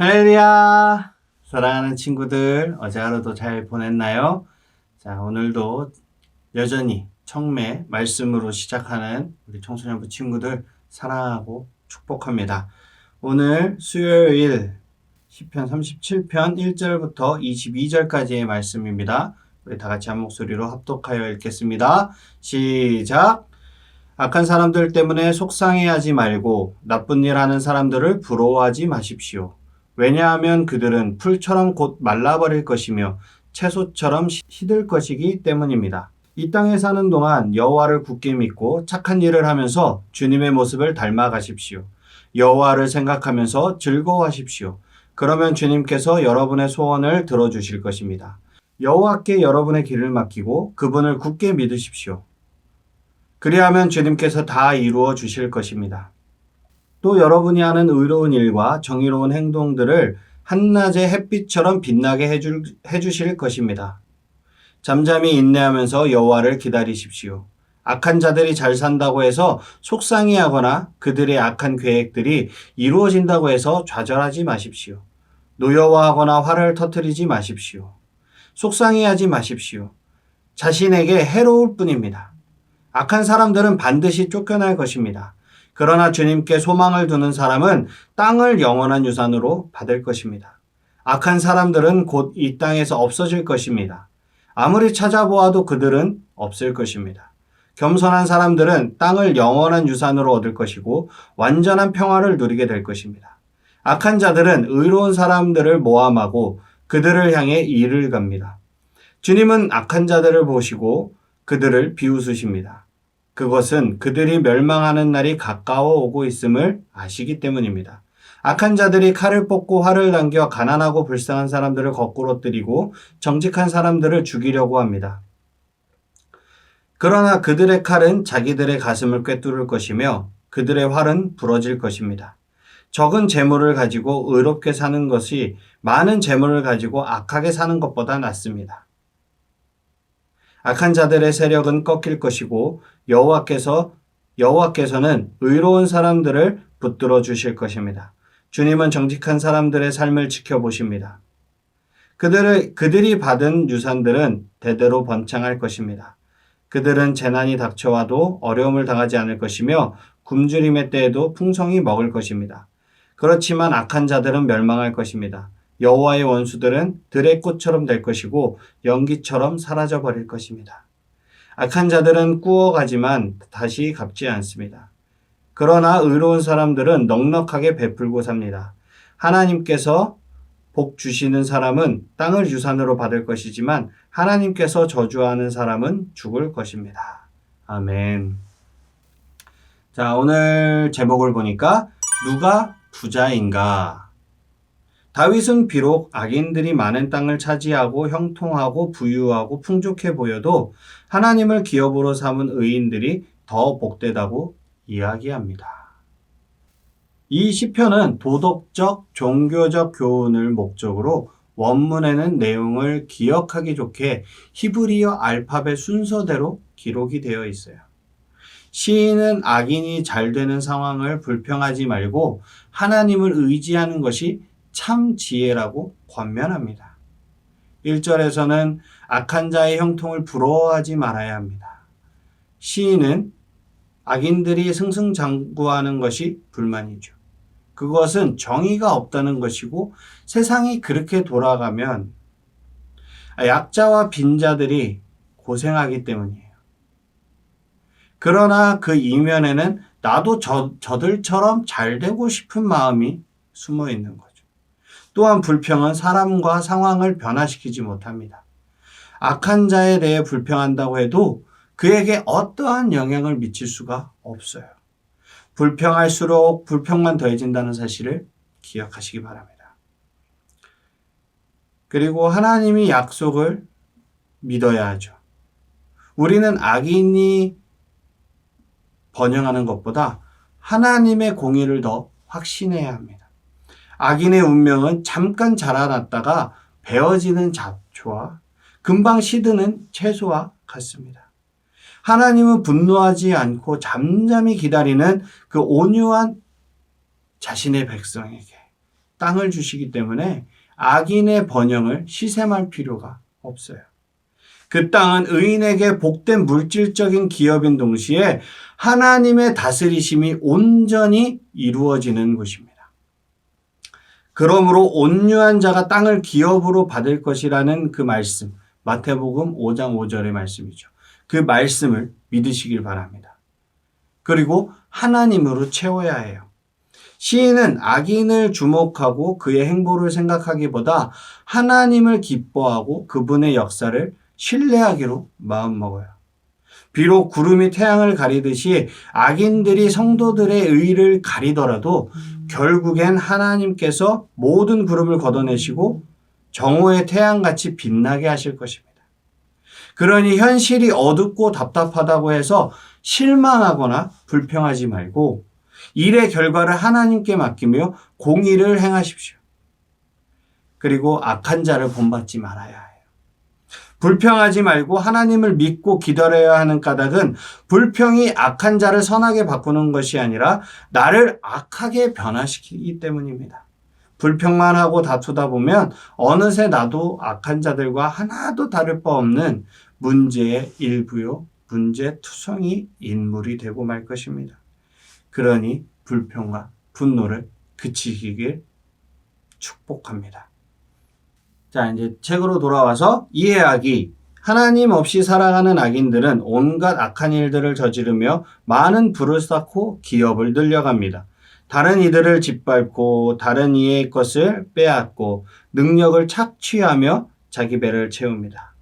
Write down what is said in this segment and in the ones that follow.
할렐루야! 사랑하는 친구들, 어제 하루도 잘 보냈나요? 자, 오늘도 여전히 청매 말씀으로 시작하는 우리 청소년부 친구들 사랑하고 축복합니다. 오늘 수요일 10편 37편 1절부터 22절까지의 말씀입니다. 우리 다 같이 한 목소리로 합독하여 읽겠습니다. 시작! 악한 사람들 때문에 속상해하지 말고 나쁜 일 하는 사람들을 부러워하지 마십시오. 왜냐하면 그들은 풀처럼 곧 말라버릴 것이며 채소처럼 시- 시들 것이기 때문입니다. 이 땅에 사는 동안 여호와를 굳게 믿고 착한 일을 하면서 주님의 모습을 닮아가십시오. 여호와를 생각하면서 즐거워하십시오. 그러면 주님께서 여러분의 소원을 들어주실 것입니다. 여호와께 여러분의 길을 맡기고 그분을 굳게 믿으십시오. 그리하면 주님께서 다 이루어 주실 것입니다. 또 여러분이 하는 의로운 일과 정의로운 행동들을 한낮의 햇빛처럼 빛나게 해줄, 해주실 것입니다. 잠잠히 인내하면서 여호와를 기다리십시오. 악한 자들이 잘 산다고 해서 속상해하거나 그들의 악한 계획들이 이루어진다고 해서 좌절하지 마십시오. 노여워하거나 화를 터뜨리지 마십시오. 속상해하지 마십시오. 자신에게 해로울 뿐입니다. 악한 사람들은 반드시 쫓겨날 것입니다. 그러나 주님께 소망을 두는 사람은 땅을 영원한 유산으로 받을 것입니다. 악한 사람들은 곧 이 땅에서 없어질 것입니다. 아무리 찾아보아도 그들은 없을 것입니다. 겸손한 사람들은 땅을 영원한 유산으로 얻을 것이고 완전한 평화를 누리게 될 것입니다. 악한 자들은 의로운 사람들을 모함하고 그들을 향해 일을 갑니다. 주님은 악한 자들을 보시고 그들을 비웃으십니다. 그것은 그들이 멸망하는 날이 가까워 오고 있음을 아시기 때문입니다. 악한 자들이 칼을 뽑고 활을 당겨 가난하고 불쌍한 사람들을 거꾸로 때리고 정직한 사람들을 죽이려고 합니다. 그러나 그들의 칼은 자기들의 가슴을 꿰뚫을 것이며 그들의 활은 부러질 것입니다. 적은 재물을 가지고 의롭게 사는 것이 많은 재물을 가지고 악하게 사는 것보다 낫습니다. 악한 자들의 세력은 꺾일 것이고 여호와께서 여호와께서는 의로운 사람들을 붙들어 주실 것입니다. 주님은 정직한 사람들의 삶을 지켜보십니다. 그들을 그들이 받은 유산들은 대대로 번창할 것입니다. 그들은 재난이 닥쳐와도 어려움을 당하지 않을 것이며 굶주림의 때에도 풍성히 먹을 것입니다. 그렇지만 악한 자들은 멸망할 것입니다. 여호와의 원수들은 들의 꽃처럼 될 것이고 연기처럼 사라져 버릴 것입니다. 악한 자들은 꾸어가지만 다시 갚지 않습니다. 그러나 의로운 사람들은 넉넉하게 베풀고 삽니다. 하나님께서 복 주시는 사람은 땅을 유산으로 받을 것이지만 하나님께서 저주하는 사람은 죽을 것입니다. 아멘. 자, 오늘 제목을 보니까 누가 부자인가? 다윗은 비록 악인들이 많은 땅을 차지하고 형통하고 부유하고 풍족해 보여도 하나님을 기업으로 삼은 의인들이 더 복되다고 이야기합니다. 이 시편은 도덕적, 종교적 교훈을 목적으로 원문에는 내용을 기억하기 좋게 히브리어 알파벳 순서대로 기록이 되어 있어요. 시인은 악인이 잘 되는 상황을 불평하지 말고 하나님을 의지하는 것이 참 지혜라고 권면합니다. 1절에서는 악한 자의 형통을 부러워하지 말아야 합니다. 시인은 악인들이 승승장구하는 것이 불만이죠. 그것은 정의가 없다는 것이고 세상이 그렇게 돌아가면 약자와 빈자들이 고생하기 때문이에요. 그러나 그 이면에는 나도 저, 저들처럼 잘 되고 싶은 마음이 숨어 있는 거죠. 또한 불평은 사람과 상황을 변화시키지 못합니다. 악한 자에 대해 불평한다고 해도 그에게 어떠한 영향을 미칠 수가 없어요. 불평할수록 불평만 더해진다는 사실을 기억하시기 바랍니다. 그리고 하나님이 약속을 믿어야 하죠. 우리는 악인이 번영하는 것보다 하나님의 공의를 더 확신해야 합니다. 악인의 운명은 잠깐 자라났다가 베어지는 잡초와 금방 시드는 채소와 같습니다. 하나님은 분노하지 않고 잠잠히 기다리는 그 온유한 자신의 백성에게 땅을 주시기 때문에 악인의 번영을 시샘할 필요가 없어요. 그 땅은 의인에게 복된 물질적인 기업인 동시에 하나님의 다스리심이 온전히 이루어지는 곳입니다. 그러므로 온유한 자가 땅을 기업으로 받을 것이라는 그 말씀, 마태복음 5장 5절의 말씀이죠. 그 말씀을 믿으시길 바랍니다. 그리고 하나님으로 채워야 해요. 시인은 악인을 주목하고 그의 행보를 생각하기보다 하나님을 기뻐하고 그분의 역사를 신뢰하기로 마음먹어요. 비록 구름이 태양을 가리듯이 악인들이 성도들의 의를 가리더라도 결국엔 하나님께서 모든 구름을 걷어내시고 정오의 태양같이 빛나게 하실 것입니다. 그러니 현실이 어둡고 답답하다고 해서 실망하거나 불평하지 말고 일의 결과를 하나님께 맡기며 공의를 행하십시오. 그리고 악한 자를 본받지 말아야 해요. 불평하지 말고 하나님을 믿고 기다려야 하는 까닭은 불평이 악한 자를 선하게 바꾸는 것이 아니라 나를 악하게 변화시키기 때문입니다. 불평만 하고 다투다 보면 어느새 나도 악한 자들과 하나도 다를 바 없는 문제의 일부요, 문제 투성이 인물이 되고 말 것입니다. 그러니 불평과 분노를 그치기를 축복합니다. 자, 이제 책으로 돌아와서 이해하기. 하나님 없이 살아가는 악인들은 온갖 악한 일들을 저지르며 많은 불을 쌓고 기업을 늘려갑니다. 다른 이들을 짓밟고 다른 이의 것을 빼앗고 능력을 착취하며 자기 배를 채웁니다.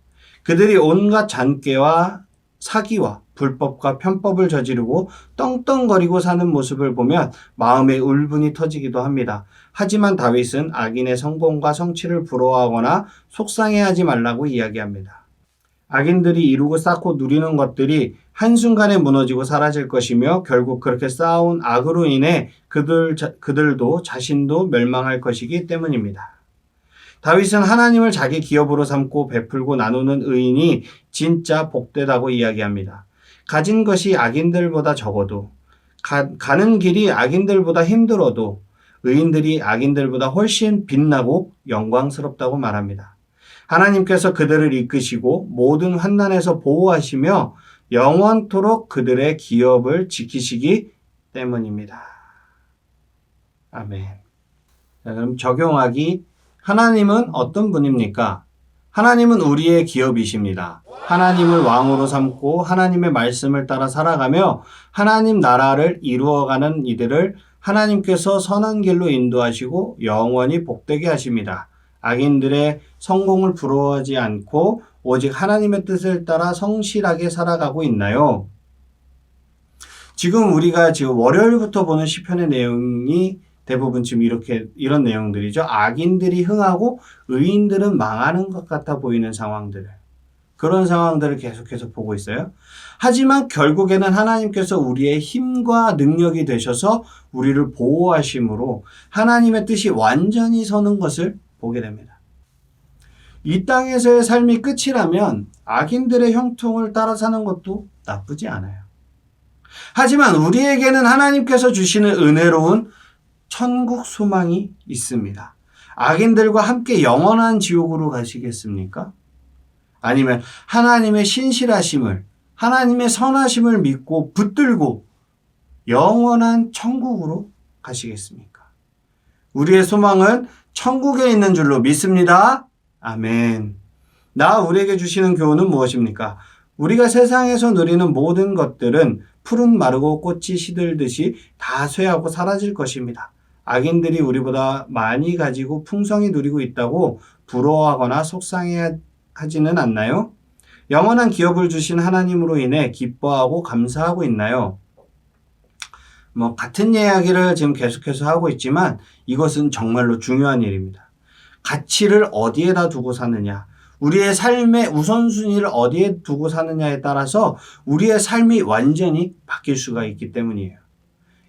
그들이 온갖 잔꾀와 사기와 불법과 편법을 저지르고 떵떵거리고 사는 모습을 보면 마음에 울분이 터지기도 합니다. 하지만 다윗은 악인의 성공과 성취를 부러워하거나 속상해하지 말라고 이야기합니다. 악인들이 이루고 쌓고 누리는 것들이 한순간에 무너지고 사라질 것이며 결국 그렇게 쌓아온 악으로 인해 그들, 그들도 자신도 멸망할 것이기 때문입니다. 다윗은 하나님을 자기 기업으로 삼고 베풀고 나누는 의인이 진짜 복되다고 이야기합니다. 가진 것이 악인들보다 적어도 가, 가는 길이 악인들보다 힘들어도 의인들이 악인들보다 훨씬 빛나고 영광스럽다고 말합니다. 하나님께서 그들을 이끄시고 모든 환난에서 보호하시며 영원토록 그들의 기업을 지키시기 때문입니다. 아멘. 자, 그럼 적용하기 하나님은 어떤 분입니까? 하나님은 우리의 기업이십니다. 하나님을 왕으로 삼고 하나님의 말씀을 따라 살아가며 하나님 나라를 이루어가는 이들을 하나님께서 선한 길로 인도하시고 영원히 복되게 하십니다. 악인들의 성공을 부러워하지 않고 오직 하나님의 뜻을 따라 성실하게 살아가고 있나요? 지금 우리가 지금 월요일부터 보는 시편의 내용이 대부분 지금 이렇게 이런 내용들이죠. 악인들이 흥하고 의인들은 망하는 것 같아 보이는 상황들. 그런 상황들을 계속해서 보고 있어요. 하지만 결국에는 하나님께서 우리의 힘과 능력이 되셔서 우리를 보호하심으로 하나님의 뜻이 완전히 서는 것을 보게 됩니다. 이 땅에서의 삶이 끝이라면 악인들의 형통을 따라 사는 것도 나쁘지 않아요. 하지만 우리에게는 하나님께서 주시는 은혜로운 천국 소망이 있습니다. 악인들과 함께 영원한 지옥으로 가시겠습니까? 아니면 하나님의 신실하심을, 하나님의 선하심을 믿고 붙들고 영원한 천국으로 가시겠습니까? 우리의 소망은 천국에 있는 줄로 믿습니다. 아멘. 나 우리에게 주시는 교훈은 무엇입니까? 우리가 세상에서 누리는 모든 것들은 푸른 마르고 꽃이 시들듯이 다 쇠하고 사라질 것입니다. 악인들이 우리보다 많이 가지고 풍성히 누리고 있다고 부러워하거나 속상해 하지는 않나요? 영원한 기업을 주신 하나님으로 인해 기뻐하고 감사하고 있나요? 뭐, 같은 이야기를 지금 계속해서 하고 있지만 이것은 정말로 중요한 일입니다. 가치를 어디에다 두고 사느냐, 우리의 삶의 우선순위를 어디에 두고 사느냐에 따라서 우리의 삶이 완전히 바뀔 수가 있기 때문이에요.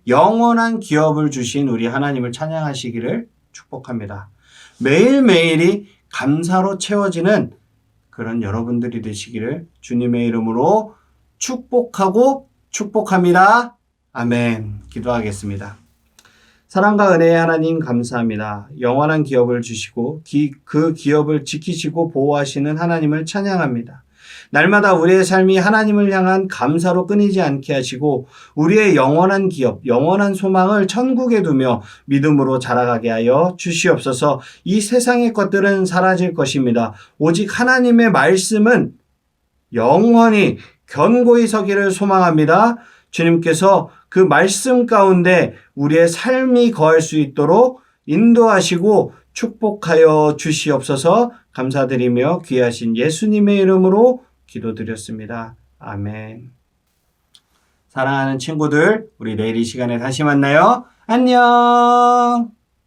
영원한 기업을 주신 우리 하나님을 찬양하시기를 축복합니다. 매일매일이 감사로 채워지는 그런 여러분들이 되시기를 주님의 이름으로 축복하고 축복합니다. 아멘. 기도하겠습니다. 사랑과 은혜의 하나님 감사합니다. 영원한 기업을 주시고 기- 그 기업을 지키시고 보호하시는 하나님을 찬양합니다. 날마다 우리의 삶이 하나님을 향한 감사로 끊이지 않게 하시고 우리의 영원한 기업, 영원한 소망을 천국에 두며 믿음으로 자라가게 하여 주시옵소서 이 세상의 것들은 사라질 것입니다. 오직 하나님의 말씀은 영원히 견고히 서기를 소망합니다. 주님께서 그 말씀 가운데 우리의 삶이 거할 수 있도록 인도하시고 축복하여 주시옵소서 감사드리며 귀하신 예수님의 이름으로 기도드렸습니다. 아멘. 사랑하는 친구들, 우리 내일 이 시간에 다시 만나요. 안녕!